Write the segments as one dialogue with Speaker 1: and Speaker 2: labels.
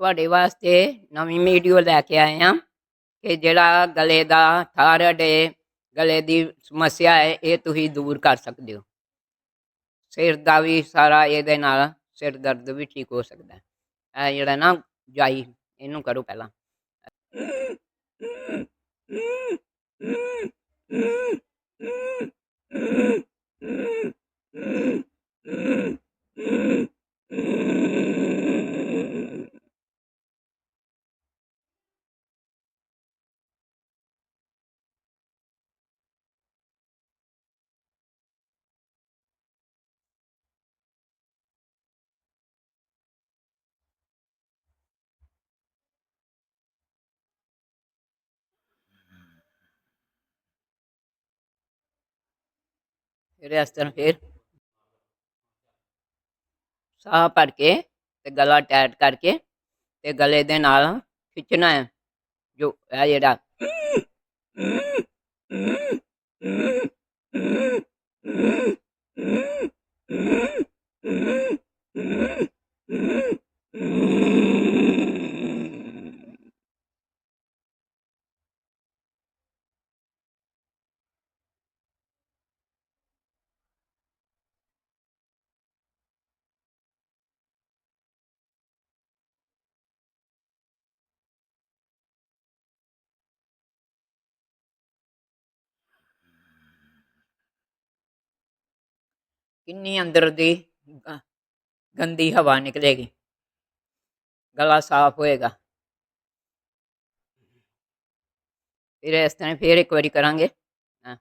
Speaker 1: ਤੁਹਾਡੇ ਵਾਸਤੇ ਨਵੀਂ ਵੀਡੀਓ ਲੈ ਕੇ ਆਏ ਹਾਂ ਕਿ ਜਿਹੜਾ ਗਲੇ ਦਾ ਥਾਇਰਾਇਡ ਹੈ ਗਲੇ ਦੀ ਸਮੱਸਿਆ ਹੈ, ਇਹ ਤੁਸੀਂ ਦੂਰ ਕਰ ਸਕਦੇ ਹੋ। ਸਿਰ ਦਾ ਵੀ ਸਾਰਾ ਇਹਦੇ ਨਾਲ ਸਿਰ ਦਰਦ ਵੀ ਠੀਕ ਹੋ ਸਕਦਾ ਹੈ। ਇਹ ਜਿਹੜਾ ਨਾ ਜਾਈ, ਇਹਨੂੰ ਕਰੋ ਪਹਿਲਾਂ। ਫਿਰ ਇਸ ਤਰ੍ਹਾਂ ਫਿਰ ਸਾਹ ਭਰ ਕੇ ਤੇ ਗਲਾ ਟਾਈਟ ਕਰਕੇ ਤੇ ਗਲੇ ਦੇ ਨਾਲ ਖਿੱਚਣਾ ਹੈ, ਜੋ ਇਹ ਜਿਹੜਾ ਕਿੰਨੀ ਅੰਦਰ ਦੀ ਗ- ਗੰਦੀ ਹਵਾ ਨਿਕਲੇਗੀ। ਗਲਾ ਸਾਫ਼ ਹੋਏਗਾ। ਫਿਰ ਇਸ ਤਰ੍ਹਾਂ ਫਿਰ ਇੱਕ ਵਾਰੀ ਕਰਾਂਗੇ। ਹਾਂ।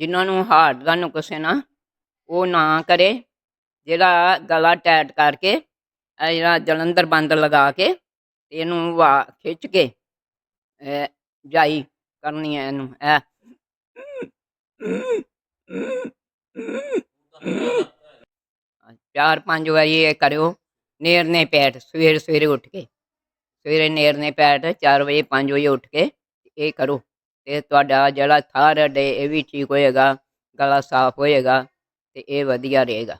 Speaker 1: ਜਿਨ੍ਹਾਂ ਨੂੰ ਹਾਰਟ ਦਾ ਨੁਕਸ ਹੈ ਨਾ, ਉਹ ਨਾ ਕਰੇ, ਜਿਹੜਾ ਗਲਾ ਟੈਟ ਕਰਕੇ, ਇਹ ਜਿਹੜਾ ਜਲੰਧਰ ਬੰਦ ਲਗਾ ਕੇ, ਇਹਨੂੰ ਵਾ ਖਿੱਚ ਕੇ ਜਾਈ ਕਰਨੀ ਹੈ ਇਹਨੂੰ, ਇਹ। ਚਾਰ ਪੰਜ ਵਾਰੀ ਇਹ ਕਰਿਓ, ਨੇਰਨੇ ਪੈਟ ਸਵੇਰ ਸਵੇਰੇ ਉੱਠ ਕੇ। ਸਵੇਰੇ ਨੇਰਨੇ ਪੈਟ 4 ਵਜੇ 5 ਵਜੇ ਉੱਠ ਕੇ, ਇਹ ਕਰੋ। ਤੇ ਤੁਹਾਡਾ ਜਿਹੜਾ ਥਾਇਰਾਇਡ ਹੈ, ਇਹ ਵੀ ਠੀਕ ਹੋਏਗਾ, ਗਲਾ ਸਾਫ਼ ਹੋਏਗਾ ਤੇ ਇਹ ਵਧੀਆ ਰਹੇਗਾ।